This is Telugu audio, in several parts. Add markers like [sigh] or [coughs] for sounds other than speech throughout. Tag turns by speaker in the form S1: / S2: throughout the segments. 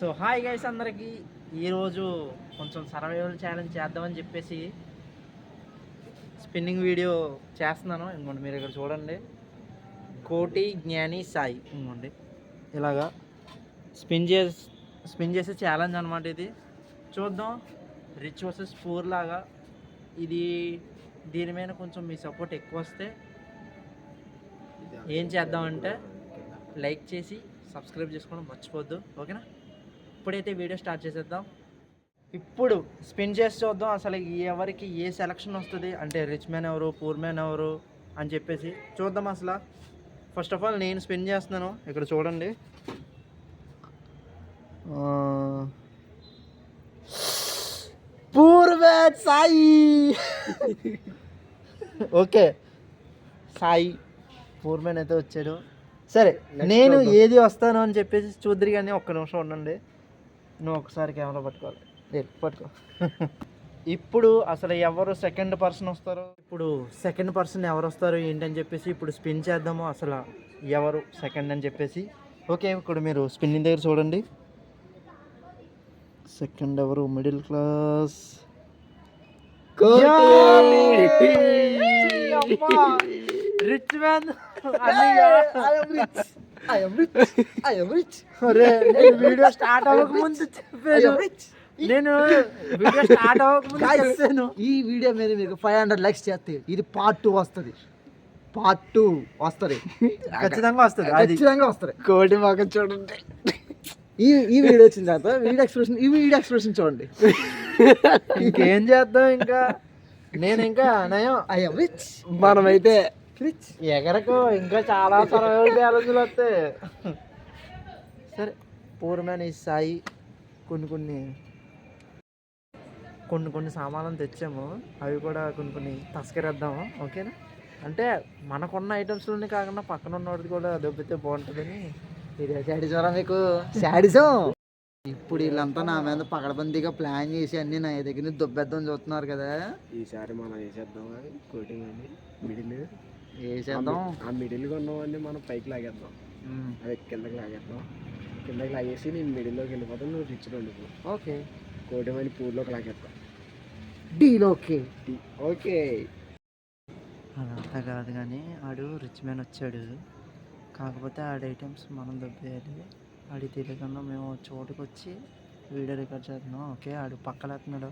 S1: సో హాయ్ గైస్ అందరికీ. ఈరోజు కొంచెం సర్వైవల్ ఛాలెంజ్ చేద్దామని చెప్పేసి స్పిన్నింగ్ వీడియో చేస్తున్నాను. ఇంకోండి మీరు ఇక్కడ చూడండి. కోటి జ్ఞాని సాయి. ఇంకోండి ఇలాగా స్పిన్ చేసి స్పిన్ చేసే ఛాలెంజ్ అనమాట ఇది. చూద్దాం. రిచ్ వర్సెస్ పూర్ లాగా. ఇది దీని మీద కొంచెం మీ సపోర్ట్ ఎక్కువ వస్తే ఏం చేద్దామంటే లైక్ చేసి సబ్స్క్రైబ్ చేసుకోవడం మర్చిపోద్దు. ఓకేనా? ఇప్పుడైతే వీడియో స్టార్ట్ చేసేద్దాం. ఇప్పుడు స్పిన్ చేసి చూద్దాం అసలు ఎవరికి ఏ సెలక్షన్ వస్తుంది అంటే రిచ్ మ్యాన్ ఎవరు పూర్ మ్యాన్ ఎవరు అని చెప్పేసి చూద్దాం అసలు. ఫస్ట్ ఆఫ్ ఆల్ నేను స్పిన్ చేస్తున్నాను ఇక్కడ చూడండి. Poor man Sai. Okay Sai poor man అయితే వచ్చాడు. సరే నేను ఏది వస్తాను అని చెప్పేసి చూద్దరు కానీ ఒక్క నిమిషం ఉండండి. నువ్వు ఒకసారి కెమెరా పట్టుకోవాలి. లేదు పట్టుకో. ఇప్పుడు అసలు ఎవరు సెకండ్ పర్సన్ వస్తారు? ఇప్పుడు సెకండ్ పర్సన్ ఎవరు వస్తారు ఏంటని చెప్పేసి ఇప్పుడు స్పిన్ చేద్దాము. అసలు ఎవరు సెకండ్ అని చెప్పేసి. ఓకే ఇప్పుడు మీరు స్పిన్నింగ్ దగ్గర చూడండి. సెకండ్ ఎవరు? Middle class rich man video start అవ్వక ముందు నేను వీడియో స్టార్ట్ అవ్వక ముందు చెప్పాను.
S2: ఈ వీడియో మీద మీకు ఫైవ్ హండ్రెడ్ లైక్స్ చేస్తే ఇది పార్ట్ టూ వస్తుంది. పార్ట్ టూ వస్తుంది.
S1: ఖచ్చితంగా వస్తుంది.
S2: ఖచ్చితంగా వస్తుంది.
S3: కోటి మొక్క చూడండి.
S2: ఈ ఈ వీడియో వచ్చిన తర్వాత వీడియో ఎక్స్ప్రెషన్ ఈ వీడియో ఎక్స్ప్రెషన్ చూడండి.
S1: ఇంకేం చేద్దాం ఇంకా? నేను ఇంకా నయం.
S2: ఐఎమ్ రిచ్
S3: మనమైతే
S1: ఎగరకు ఇంకా చాలా సర్వైవల్ ఛాలెంజ్లు వస్తాయి. సరే పూర్ మ్యాన్ ఈ సాయి కొన్ని కొన్ని కొన్ని కొన్ని సామాన్లు తెచ్చాము. అవి కూడా కొన్ని కొన్ని తస్కరేద్దాము ఓకేనా? అంటే మనకున్న ఐటమ్స్లోనే కాకుండా పక్కన ఉన్నవాడిది కూడా దొబ్బితే బాగుంటుందని
S2: ఇదే శాడిజరా మీకు. శాడిజం ఇప్పుడు వీళ్ళంతా నా మీద పకడబందీగా ప్లాన్ చేసి అన్ని నా దగ్గర నుంచి దొబ్బెద్దాం చూస్తున్నారు కదా.
S3: ఈసారి మనం వేసేద్దాం అని కోటింగ్ మిడిల్.
S2: వేసేద్దాం.
S3: ఆ మిడిల్ ఉన్నవన్నీ మనం పైకి లాగేద్దాం. అది కిందకి లాగేద్దాం. కిందకి లాగేసి నేను మిడిల్లోకి వెళ్ళిపోతాను నువ్వు రిచ్ ఉండిపో
S2: ఓకే.
S3: కోటి మని పూర్లోకి లాగేద్దాం
S2: డీల్ ఓకే.
S3: ఓకే
S1: అదంతా కాదు కానీ ఆడు రిచ్ మ్యాన్ వచ్చాడు. కాకపోతే ఆడ ఐటమ్స్ మనం దొబ్బేయాలి. ఆడి తెలియకుండా మేము చోటుకు వచ్చి వీడియో రికార్డ్ చేస్తున్నాం. ఓకే ఆడు పక్కలేస్తున్నాడు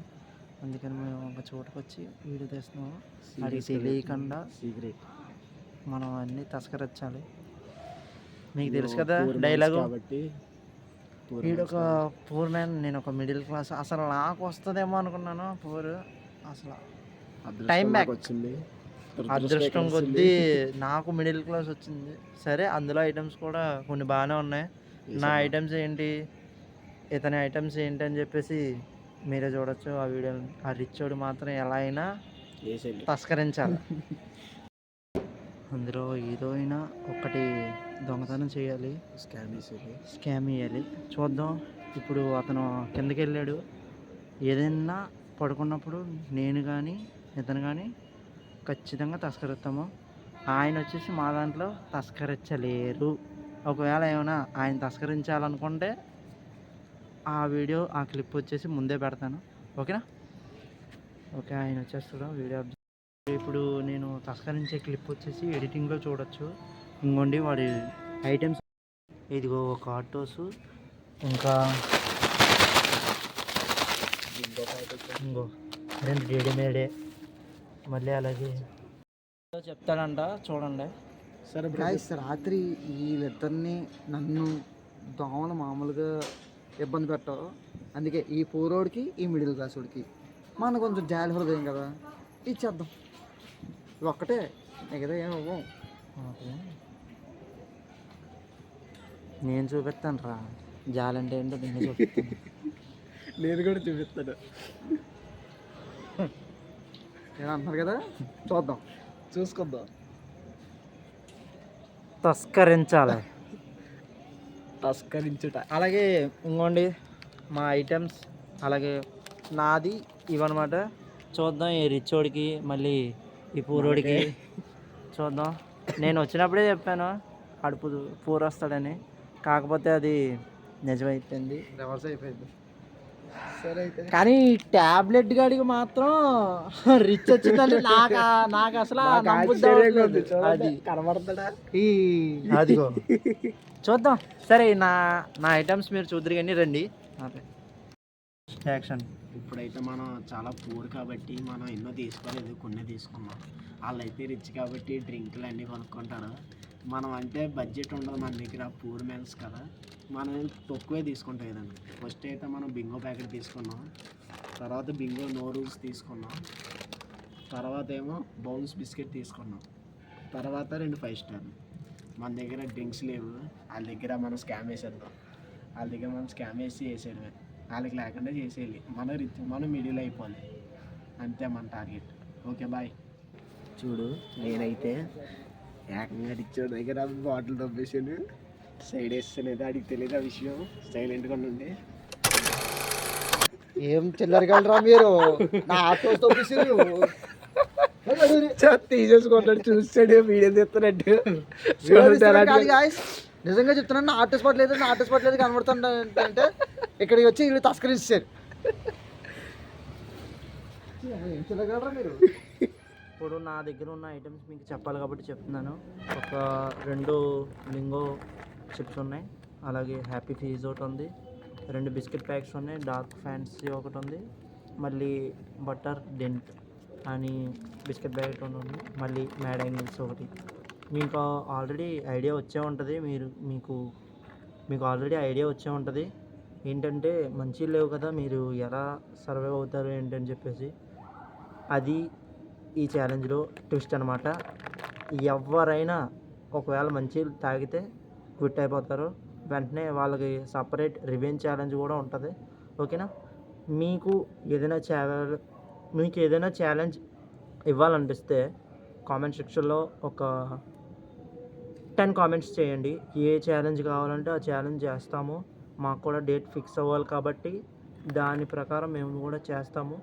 S1: అందుకని మేము ఒక చోటుకు వచ్చి వీడియో తీస్తున్నాం. ఆడికి తెలియకుండా
S3: సీక్రెట్
S1: మనం అన్నీ తస్కరించాలి. మీకు తెలుసు కదా డైలాగు?
S3: కాబట్టి
S1: ఒక పూర్ మ్యాన్ నేను ఒక మిడిల్ క్లాస్ అసలు నాకు వస్తుందేమో అనుకున్నాను పూర్ అసలు back.
S3: నాకు వచ్చింది
S1: అదృష్టం కొద్దీ నాకు మిడిల్ క్లాస్ వచ్చింది. సరే అందులో ఐటమ్స్ కూడా కొన్ని బాగానే ఉన్నాయి. నా ఐటమ్స్ ఏంటి? ఇతని ఐటమ్స్ ఏంటి అని చెప్పేసి మీరే చూడొచ్చు. ఆ వీడియో ఆ రిచోడు మాత్రం ఎలా అయినా తస్కరించాలి. [laughs] అందులో ఏదో అయినా ఒకటి దొంగతనం చేయాలి.
S3: స్కామ్
S1: స్కామ్ ఇవ్వాలి చూద్దాం. ఇప్పుడు అతను కిందకి వెళ్ళాడు ఏదైనా పడుకున్నప్పుడు నేను కానీ ఇతను కానీ ఖచ్చితంగా తస్కరిస్తాము. ఆయన వచ్చేసి మా దాంట్లో తస్కరించలేరు. ఒకవేళ ఏమైనా ఆయన తస్కరించాలనుకుంటే ఆ వీడియో ఆ క్లిప్ వచ్చేసి ముందే పెడతాను. ఓకేనా? ఓకే ఆయన వచ్చేస్తాడు. వీడియో ఇప్పుడు నేను తస్కరించే క్లిప్ వచ్చేసి ఎడిటింగ్లో చూడొచ్చు. ఇంకోండి వాడి ఐటమ్స్ ఇదిగో ఒక ఆటోస్ ఇంకా ఇంకో రెండు రెడీమేడే మళ్ళీ అలాగే చెప్తాడంట చూడండి.
S3: సరే
S2: గాయస్ రాత్రి వీళ్ళిద్దరిని నన్ను దోమలు మామూలుగా ఇబ్బంది పెట్టవు. అందుకే ఈ పూరోడికి ఈ మిడిల్ క్లాస్ వాడికి మన కొంచెం జాలి హృదయం కదా ఇచ్చేద్దాం. ఒక్కటే మిగతా ఏం అవ్వం
S1: ఓకే. నేను చూపిస్తాను రా. జాలంటే ఏంటో నేను చూపిస్తాను. [laughs]
S3: నేను కూడా చూపిస్తాను. [laughs]
S2: నేను అంటున్నారు కదా? చూద్దాం.
S3: చూసుకుందాం.
S1: తస్కరించాలి. [laughs]
S3: తస్కరించుట.
S1: అలాగే ఇంకోండి మా ఐటమ్స్ అలాగే నాది ఇవన్నమాట. చూద్దాం ఈ రిచోడికి మళ్ళీ ఈ పూరోడికి. చూద్దాం. నేను వచ్చినప్పుడే చెప్పాను అడుపు పూర వస్తాడని కాకపోతే అది నిజమైపోయింది.
S2: రివర్స్ అయిపోయింది. సరే అయితే.
S1: కానీ ట్యాబ్లెట్ గాడికి మాత్రం రిచ్ వచ్చిందని నాకు నాకు అసలు అది.
S3: కనబడతాడా?
S1: ఈ అదిగో. చూద్దాం. సరే నా నా ఐటమ్స్ మీరు చూద్దరు కానీ రండి. యాక్షన్.
S3: ఇప్పుడైతే మనం చాలా పూర్ కాబట్టి మనం ఎన్నో తీసుకోలేదు కొన్ని తీసుకున్నాం. వాళ్ళైతే రిచ్ కాబట్టి డ్రింకులు అన్నీ కొనుక్కుంటారు. మనం అంటే బడ్జెట్ ఉండదు మన దగ్గర పూర్ మెన్స్ కదా. మనం తక్కువే తీసుకుంటాం ఏదన్నా ఫస్ట్ అయితే మనం బింగో ప్యాకెట్ తీసుకున్నాం. తర్వాత బింగో నో రూల్స్ తీసుకున్నాం. తర్వాత ఏమో బౌన్స్ బిస్కెట్ తీసుకున్నాం. తర్వాత రెండు ఫైవ్ స్టార్ మన దగ్గర డ్రింక్స్ లేవు. వాళ్ళ దగ్గర మనం స్కామ్ వేసేద్దాం. వాళ్ళ దగ్గర మనం స్కామ్ వేసి వేసేయడమే. వాళ్ళకి లేకుండా చేసేయాలి. మనం రిచ్ మనం మిడిల్ అయిపోవాలి. అంతే మన టార్గెట్. Okay bye. చూడు నేనైతే ఏకంగా రిచ్ దగ్గర బాటిల్ దబ్బేసాను సైడ్ వేస్తలేదు అడిగి తెలియదు ఆ విషయం. సైలెంట్గా ఉండి
S2: ఏం చిల్లరగలరా మీరు? నా ఆటో తప్పిస్తారు [laughs]
S3: తీసేసుకుంటాడు చూస్తాడు వీడియో తీస్తున్నట్టు
S2: నిజంగా చెప్తున్నాను నా స్పాట్ లేదు నా స్పాట్ లేదు కనబడుతుంటే అంటే ఇక్కడికి వచ్చి వీళ్ళు తస్కరించారు. ఏం మీరు?
S1: ఇప్పుడు నా దగ్గర ఉన్న ఐటమ్స్ మీకు చెప్పాలి కాబట్టి చెప్తున్నాను. ఒక రెండు లింగో చిప్స్ ఉన్నాయి. అలాగే హ్యాపీ ఫీజ్ ఒకటి ఉంది. రెండు బిస్కెట్ ప్యాక్స్ ఉన్నాయి. డార్క్ ఫ్యాన్సీ ఒకటి ఉంది. మళ్ళీ బటర్ డెంట్ అని బిస్కెట్ ప్యాకెట్ ఒకటి ఉంది. మళ్ళీ మ్యాడ్ యాంగిల్స్ ఒకటి. మీకు ఆల్రెడీ ఐడియా వచ్చే ఉంటుంది. మీరు మీకు మీకు ఆల్రెడీ ఐడియా వచ్చే ఉంటుంది. ఏంటంటే మంచి లేవు కదా మీరు ఎలా సర్వైవ్ అవుతారు ఏంటని చెప్పేసి. అది ఈ ఛాలెంజ్లో ట్విస్ట్ అనమాట ఎవరైనా ఒకవేళ మంచి తాగితే క్విట్ అయిపోతారు. వెంటనే వాళ్ళకి సపరేట్ రివెంజ్ ఛాలెంజ్ కూడా ఉంటుంది. ఓకేనా? మీకు ఏదైనా ఛాలెంజ్ మీకు ఏదైనా ఛాలెంజ్ ఇవ్వాలనిపిస్తే కామెంట్ సెక్షన్లో ఒక టెన్ కామెంట్స్ చేయండి. ఏ ఛాలెంజ్ కావాలంటే ఆ ఛాలెంజ్ చేస్తాము. మాకు కూడా డేట్ ఫిక్స్ అవ్వాలి కాబట్టి దాని ప్రకారం మేము కూడా చేస్తాము.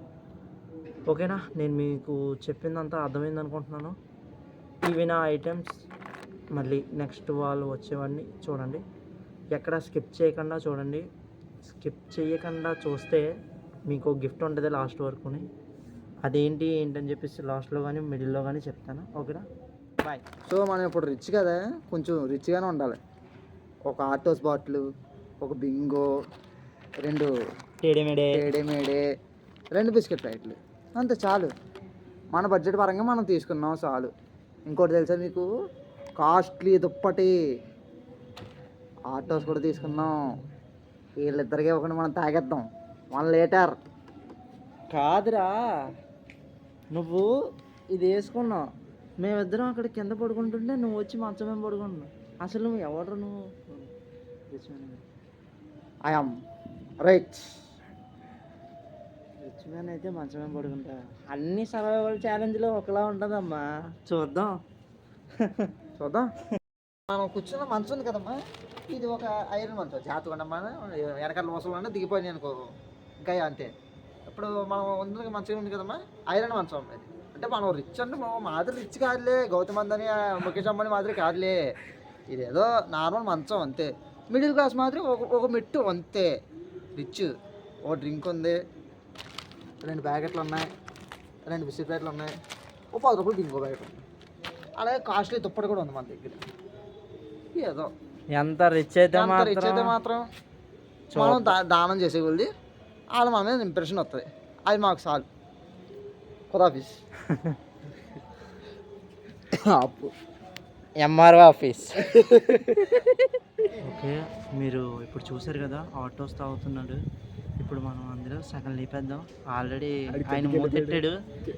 S1: ఓకేనా నేను మీకు చెప్పిందంతా అర్థమైంది అనుకుంటున్నాను. ఇవి నా ఐటమ్స్ మళ్ళీ నెక్స్ట్ వాళ్ళు వచ్చేవన్నీ చూడండి. ఎక్కడ స్కిప్ చేయకుండా చూడండి. స్కిప్ చేయకుండా చూస్తే మీకు గిఫ్ట్ ఉంటుంది లాస్ట్ వరకుని. అదేంటి ఏంటని చెప్పేసి లాస్ట్లో కానీ మిడిల్లో కానీ చెప్తాను. ఓకేనా బాయ్
S2: సో మనం ఇప్పుడు రిచ్ కదా కొంచెం రిచ్గానే ఉండాలి. ఒక ఆటోస్ బాటిల్ ఒక బింగో రెండు
S1: టేడేమేడే
S2: ఏడే మేడే రెండు బిస్కెట్ ప్యాకెట్లు అంతే చాలు. మన బడ్జెట్ పరంగా మనం తీసుకున్నాం చాలు. ఇంకోటి తెలుసా మీకు? కాస్ట్లీ దుప్పటి. ఆటోస్ కూడా తీసుకున్నాం వీళ్ళిద్దరికి ఒకటి మనం తాగేద్దాం. వన్ లీటర్
S1: కాదురా. నువ్వు ఇది వేసుకున్నావు. మేమిద్దరం అక్కడ కింద పడుకుంటుంటే నువ్వు వచ్చి మంచం మేము పడుకుంటున్నావు. అసలు నువ్వు ఎవరు నువ్వు?
S2: ఐఎమ్ రైట్
S1: రిచ్ మ్యాన్ అయితే మంచం పడుకుంటా. అన్ని సర్వైవల్ ఛాలెంజ్లో ఒకలా ఉంటుందమ్మా. చూద్దాం. [laughs]
S2: చూద్దాం. మనం కూర్చున్న మంచం ఉంది కదమ్మా. ఇది ఒక ఐరన్ మంచం. జాతకుండా వెనకాల మోసలు దిగిపోయినాయి అనుకో. ఇంకా అంతే. ఇప్పుడు మనం ఉంది మంచిగా ఉంది కదమ్మా. ఐరన్ మంచం ఇది. అంటే మనం రిచ్ అంటే మాదిరి రిచ్ కాదులే. గౌతమ్ అందని ముఖేష్ అంబానీ మాదిరి కాదులే. ఇదేదో నార్మల్ మంచం అంతే. మిడిల్ క్లాస్ మాదిరి ఒక ఒక మెట్టు అంతే. రిచ్ ఒక డ్రింక్ ఉంది. రెండు ప్యాకెట్లు ఉన్నాయి. రెండు బిస్కెట్ ప్యాకెట్లు ఉన్నాయి. ఒక పది రూపాయలు ఇంకో ప్యాకెట్ ఉంది. అలాగే కాస్ట్లీ దుప్పటి కూడా ఉంది మన దగ్గర. ఏదో.
S1: ఎంత రిచ్ అయితే
S2: ఎంత రిచ్ అయితే
S1: మాత్రం
S2: మనం దానం చేసేకొద్ది వాళ్ళు మన మీద ఇంప్రెషన్ వస్తుంది అది మాకు చాలు. అప్పు
S1: ఎంఆర్ఓ ఆఫీస్ ఓకే మీరు ఇప్పుడు చూసారు కదా ఆటోస్ తాగుతున్నాడు ఇప్పుడు మనం అందులో సగం లేపేద్దాం. ఆల్రెడీ ఆయన మూతెట్టాడు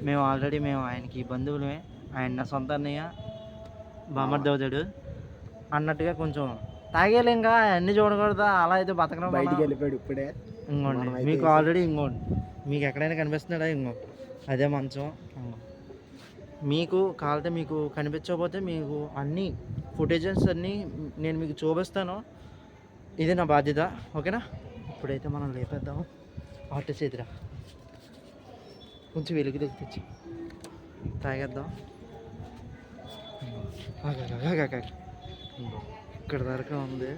S1: మేము ఆల్రెడీ మేము ఆయనకి బంధువులమే. ఆయన నా సొంత అన్నయ్య. బామర్ది అవుతాడు. అన్నట్టుగా కొంచెం తాగేలే ఇంకా అన్ని చూడకూడదా? అలా అయితే బతకడం
S3: బయటికి వెళ్ళిపోయాడు ఇప్పుడే.
S1: ఇంకోండి మీకు. ఆల్రెడీ ఇంకోండి. మీకు ఎక్కడైనా కనిపిస్తున్నాడా? ఇంకో. అదే మంచం. మీకు కావాలంటే మీకు కనిపించకపోతే మీకు అన్ని ఫుటేజెస్ అన్నీ నేను మీకు చూపిస్తాను. ఇది నా బాధ్యత ఓకేనా? ఇప్పుడైతే మనం లేపేద్దాం. ఆటో చేతిరా కొంచెం వెలుగు దగ్గర తెచ్చి. తాగేద్దాం. ఇక్కడ దాకా ఉంది.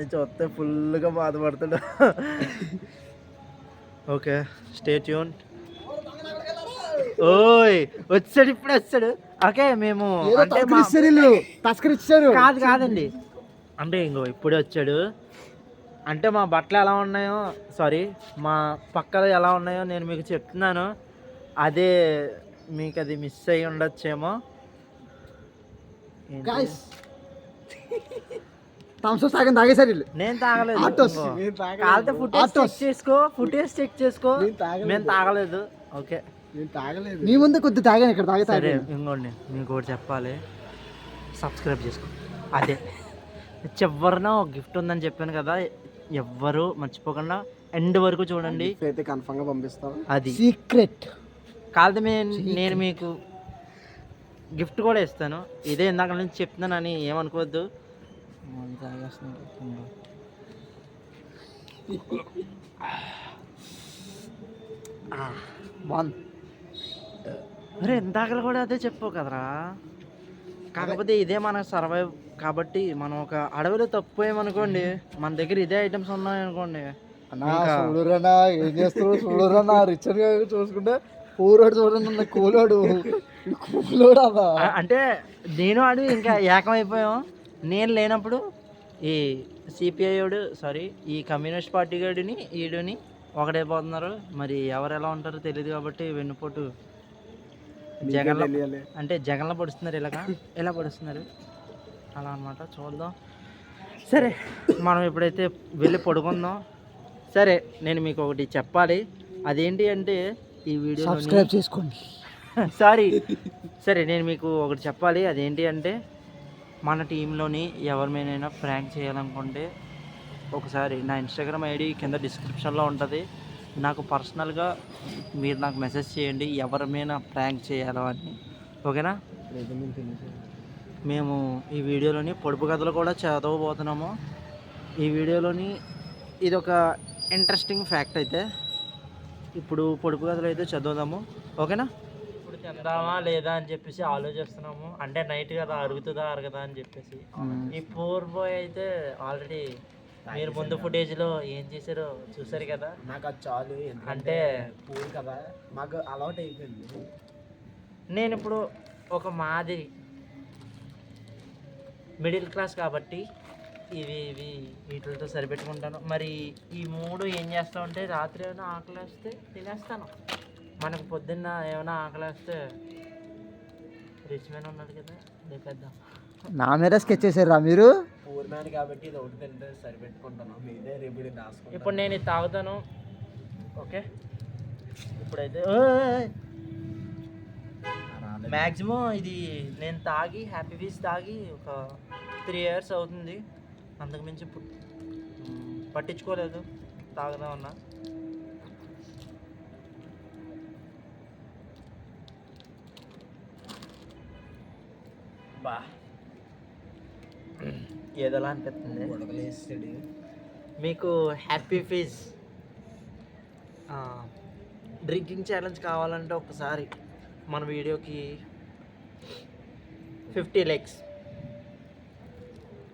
S1: కానీ చూస్తే ఫుల్గా బాధపడుతాడు. ఓకే స్టే ట్యూన్ ఓయ్ వచ్చాడు ఇప్పుడు వచ్చాడు. ఓకే మేము అంటే మా- కాదు కాదండి. అంటే ఇంకో ఇప్పుడే వచ్చాడు. అంటే మా బట్టలు ఎలా ఉన్నాయో సారీ మా పక్కలు ఎలా ఉన్నాయో నేను మీకు చెప్తున్నాను. అదే మీకు అది మిస్ అయ్యి ఉండొచ్చేమో. ఏంటి?
S2: గాయస్ థమ్స్ తాగని తాగేశారు వీళ్ళు.
S1: నేను తాగలేదు.
S2: ఆటోస్.
S1: కావాలంటే ఫుటేజ్
S2: ఆటోస్.
S1: చెక్ చేసుకో. ఫుటేజ్ చెక్ చేసుకో.
S3: నేను తాగలేదు.
S1: మేము తాగలేదు. ఓకే.
S3: నేను తాగలేదు.
S2: మీ ముందే కొద్ది తాగాను ఇక్కడ తాగే
S1: సరే ఇంకోండి. మీకు ఒకటి చెప్పాలి. సబ్స్క్రైబ్ చేసుకో. అదే. చివరిన ఒక గిఫ్ట్ ఉందని చెప్పాను కదా ఎవ్వరు మర్చిపోకుండా ఎండ్ వరకు చూడండి.
S3: అయితే కన్ఫర్మ్గా పంపిస్తాం
S1: అది.
S2: సీక్రెట్
S1: కాదు నేను మీకు గిఫ్ట్ కూడా ఇస్తాను. ఇదే ఇందాక నుంచి చెప్తున్నానని ఏమనుకోవద్దు. [coughs] ఆ,
S2: బాగుంది
S1: అరే ఇందాకలు కూడా అదే చెప్పావు కదరా. కాకపోతే ఇదే మన సర్వైవ్ కాబట్టి మనం ఒక అడవిలో తప్పిపోయామనుకోండి మన దగ్గర ఇదే ఐటమ్స్ ఉన్నాయనుకోండి
S2: చూడురన్నా ఏం చేస్తారు చూడురన్నా రిచర్గా చూసుకుంటే పూరోడు చూడండి కూలోడు కూలోడు
S1: అంటే నేను ఆడు ఇంకా ఏకమైపోయాం. నేను లేనప్పుడు ఈ సిపిఐడు సారీ ఈ కమ్యూనిస్ట్ పార్టీ గాడిని ఈడుని ఒకటైపోతున్నారు మరి ఎవరు ఎలా ఉంటారో తెలియదు కాబట్టి వెన్నుపోటు జగన్ అంటే జగన్లో పడుస్తున్నారు ఇలాగా? ఎలా పడుస్తున్నారు? అలా అన్నమాట చూద్దాం. సరే మనం ఇప్పుడైతే వెళ్ళి పడుకుందాం. సరే నేను మీకు ఒకటి చెప్పాలి. అదేంటి అంటే ఈ వీడియో
S2: సబ్స్క్రైబ్ చేసుకోండి. [laughs]
S1: సారీ సరే నేను మీకు ఒకటి చెప్పాలి. అదేంటి అంటే మన టీంలోని ఎవరి ఫ్రాంక్ ప్రాంక్ చేయాలనుకుంటే ఒకసారి నా ఇన్స్టాగ్రామ్ ఐడి కింద డిస్క్రిప్షన్లో ఉంటుంది. నాకు పర్సనల్గా మీరు నాకు మెసేజ్ చేయండి ఎవరిమైనా ప్రాంక్ చేయాలో అని. ఓకేనా? మేము ఈ వీడియోలోని పొడుపు కథలు కూడా చదవబోతున్నాము. ఈ వీడియోలోని ఇది ఒక ఇంట్రెస్టింగ్ ఫ్యాక్ట్ అయితే ఇప్పుడు పొడుపు కథలు అయితే చదువుదాము. ఓకేనా? తిందామా లేదా అని చెప్పేసి ఆలోచిస్తున్నాము. అంటే నైట్ కదా అరుగుతుందా అరగదా అని చెప్పేసి. ఈ పూర్ బాయ్ అయితే ఆల్రెడీ మీరు ముందు ఫుటేజ్లో ఏం చేశారో చూసారు కదా.
S3: నాకు అది చాలు
S1: అంటే
S3: పూర్ కదా. మాకు అలవాటు అయిపోయింది.
S1: నేను ఇప్పుడు ఒక మాదిరి మిడిల్ క్లాస్ కాబట్టి ఇవి ఇవి వీటితో సరిపెట్టుకుంటాను. మరి ఈ మూడు ఏం చేస్తామంటే రాత్రి ఏమైనా ఆకలి వేస్తే తినేస్తాను. మనకు పొద్దున్న ఏమైనా ఆకలి వేస్తే రిచ్ మ్యాన్ ఉన్నాడు కదా లేపేద్దాం.
S2: నా మీద స్కెచ్ చేశారా మీరు?
S3: పూర్ మ్యాన్ కాబట్టి ఇది ఒకటి తింటే సరిపెట్టుకుంటాను. మీదే రేపు
S1: ఇప్పుడు నేను ఇది తాగుతాను. ఓకే? ఇప్పుడైతే మ్యాక్సిమం ఇది నేను తాగి హ్యాపీ వీస్ తాగి ఒక త్రీ ఇయర్స్ అవుతుంది. అంతకుమించి పట్టించుకోలేదు. తాగుదాం బా ఏదోలా అనిపిస్తుంది. మీకు హ్యాపీ ఫీజ్. డ్రింకింగ్ ఛాలెంజ్ కావాలంటే ఒకసారి మన వీడియోకి ఫిఫ్టీ లైక్స్.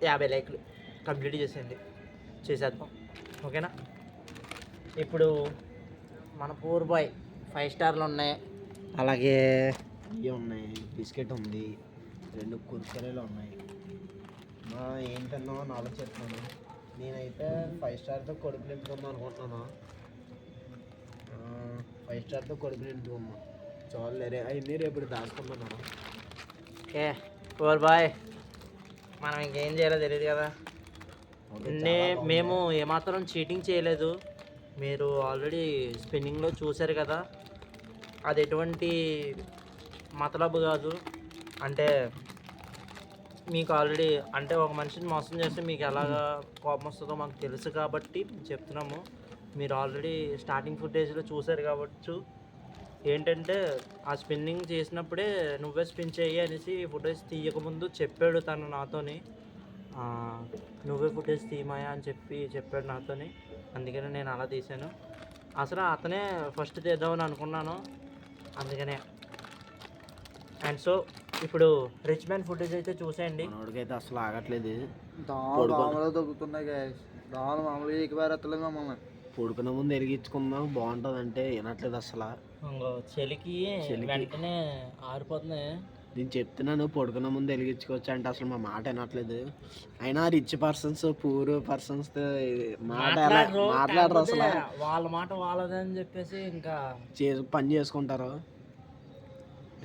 S1: యాభై లైక్లు కంప్లీట్ చేసేయండి. చేసేద్దాం. ఓకేనా? ఇప్పుడు మన పూర్ బాయ్ ఫైవ్ స్టార్లు ఉన్నాయి. అలాగే
S3: ఇవి ఉన్నాయి. బిస్కెట్ ఉంది. రెండు కుర్కరీలు ఉన్నాయి. మా ఏంటన్నా అని ఆలోచిస్తున్నాను నేనైతే ఫైవ్ స్టార్తో కొడుకు నింపుకుందాం అనుకుంటున్నాను? ఫైవ్ స్టార్తో కొడుకు నింపుకుందాం చాలు రే అవన్నీ రేపు దాచుకుంటున్నాను
S1: ఓకే పూర్ బాయ్. మనం ఇంకేం చేయాలో తెలియదు కదా. నే మేము ఏమాత్రం చీటింగ్ చేయలేదు. మీరు ఆల్రెడీ స్పిన్నింగ్లో చూశారు కదా. అది ఎటువంటి మతలబు కాదు. అంటే మీకు ఆల్రెడీ అంటే ఒక మనిషిని మోసం చేస్తే మీకు ఎలాగా కోపం వస్తుందో మాకు తెలుసు కాబట్టి చెప్తున్నాము. మీరు ఆల్రెడీ స్టార్టింగ్ ఫుటేజ్లో చూశారు కావచ్చు. ఏంటంటే ఆ స్పిన్నింగ్ చేసినప్పుడే నువ్వే స్పిన్ చేయి అనేసి ఫుటేజ్ తీయకముందు చెప్పాడు తను నాతోని. నువ్వే ఫుటేజ్ తీయమాయా అని చెప్పి చెప్పాడు నాతోని. అందుకనే నేను అలా తీశాను. అసలు అతనే ఫస్ట్ తీద్దామని అనుకున్నాను. అందుకనే. అండ్ సో ఇప్పుడు రిచ్ మ్యాన్ ఫుటేజ్ అయితే చూసేయండి
S3: మనోడికైతే అసలు ఆగట్లేదు.
S2: మామూలుగా దొరుకుతున్నాయి. దోమలు మామూలుగా ఎక్కిపారేస్తలేదు మమ్మల్ని
S3: పడుకునే ముందు వెలిగించుకుందాం బాగుంటుంది అంటే వినట్లేదు అసలు
S1: చలికి. వెంటనే ఆరిపోతుంది
S3: నేను చెప్తున్నాను పడుకునే ముందు వెలిగించుకోవచ్చు అంటే అసలు మా మాట వినట్లేదు అయినా రిచ్ పర్సన్స్ పూర్ పర్సన్స్ మాట
S1: మాట్లాడరు
S3: అసలు
S1: వాళ్ళ మాట వాళ్ళదని చెప్పేసి ఇంకా
S3: చే పని చేసుకుంటారు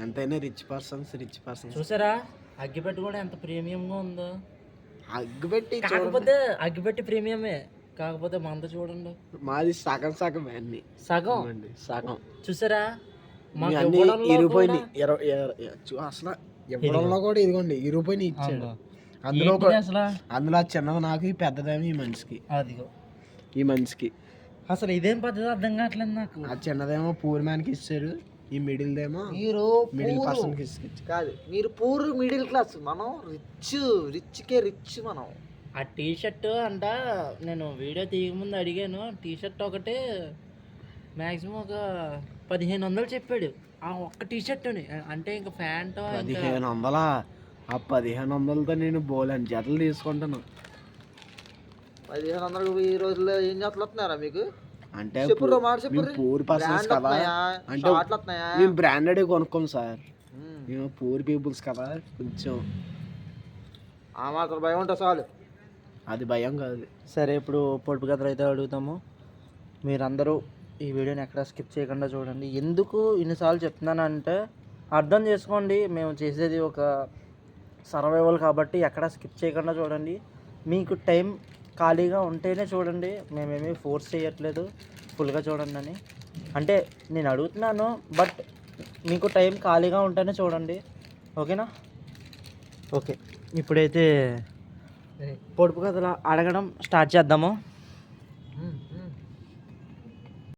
S3: ఎంతైనా రిచ్ పర్సన్స్ రిచ్ పర్సన్స్
S1: చూసారా? అగ్గిపెట్టి కూడా ఎంత ప్రీమియంగా ఉందో.
S3: అగ్గుపెట్టి
S1: కాకపోతే అగ్గిపెట్టి ప్రీమియమే. కాకపోతే మంద చూడండి.
S3: మాది సగం సగం అన్ని.
S1: సగం?
S3: అవునండి, సగం.
S1: చూసారా?
S3: ఇరిగిపోయినాయి
S1: కూడా-
S3: ఇరవై అసలు ఇవ్వడంలో కూడా ఇదిగోండి ఇరిగిపోయినాయి ఇచ్చాడు. అందులో
S1: అసలు?
S3: అందులో ఆ చిన్నది నాకు ఈ పెద్దదేమో ఈ మనిషికి.
S1: అదిగో.
S3: ఈ మనిషికి.
S1: అసలు ఇదేం పద్ధతి? అర్థం కావట్లేదు నాకు.
S3: ఆ చిన్నదేమో పూర్ మ్యాన్కి ఇచ్చాడు. ఈ మిడిల్ దేమో
S2: మీరు
S3: మిడిల్
S2: పూరు.
S3: పర్సన్కి ఇచ్చాడు
S2: కాదు మీరు పూర్ మిడిల్ క్లాస్ మనం రిచ్ రిచ్కే రిచ్ మనం.
S1: ఆ టీ షర్ట్ అంట నేను వీడియో తీయకముందు అడిగాను టీ షర్ట్ ఒకటి మ్యాక్సిమం ఒక పదిహేను వందలు చెప్పాడు. ఆ ఒక్క టీ షర్ట్ అంటే ఇంకా ప్యాంట్
S3: పదిహేను వందలా ఆ పదిహేను వందలతో నేను బోలని జతలు తీసుకుంటాను.
S2: పదిహేను వందలకు ఈ రోజుల్లో ఏం చేస్తున్నారా మీకు?
S3: అంటే పూర్ పర్సన్స్ కదా. అంటే మేము బ్రాండెడ్ కొనుక్కోం సార్.
S2: ఉమ్.
S3: మేము పూర్ పీపుల్స్ కదా కొంచెం.
S2: ఆ మాత్రం భయం ఉంటే చాలు.
S3: అది భయం కాదు.
S1: సరే ఇప్పుడు పొడుపు కథలు అయితే అడుగుతాము. మీరందరూ ఈ వీడియోని ఎక్కడ స్కిప్ చేయకుండా చూడండి. ఎందుకు ఇన్నిసార్లు చెప్తున్నానంటే అర్థం చేసుకోండి. మేము చేసేది ఒక సర్వైవల్ కాబట్టి ఎక్కడ స్కిప్ చేయకుండా చూడండి. మీకు టైం ఖాళీగా ఉంటేనే చూడండి. మేమేమీ ఫోర్స్ చేయట్లేదు. ఫుల్గా చూడండి అని. అంటే నేను అడుగుతున్నాను బట్ మీకు టైం ఖాళీగా ఉంటేనే చూడండి. ఓకేనా ఓకే ఇప్పుడైతే పొడుపు కథలు అడగడం స్టార్ట్ చేద్దాము.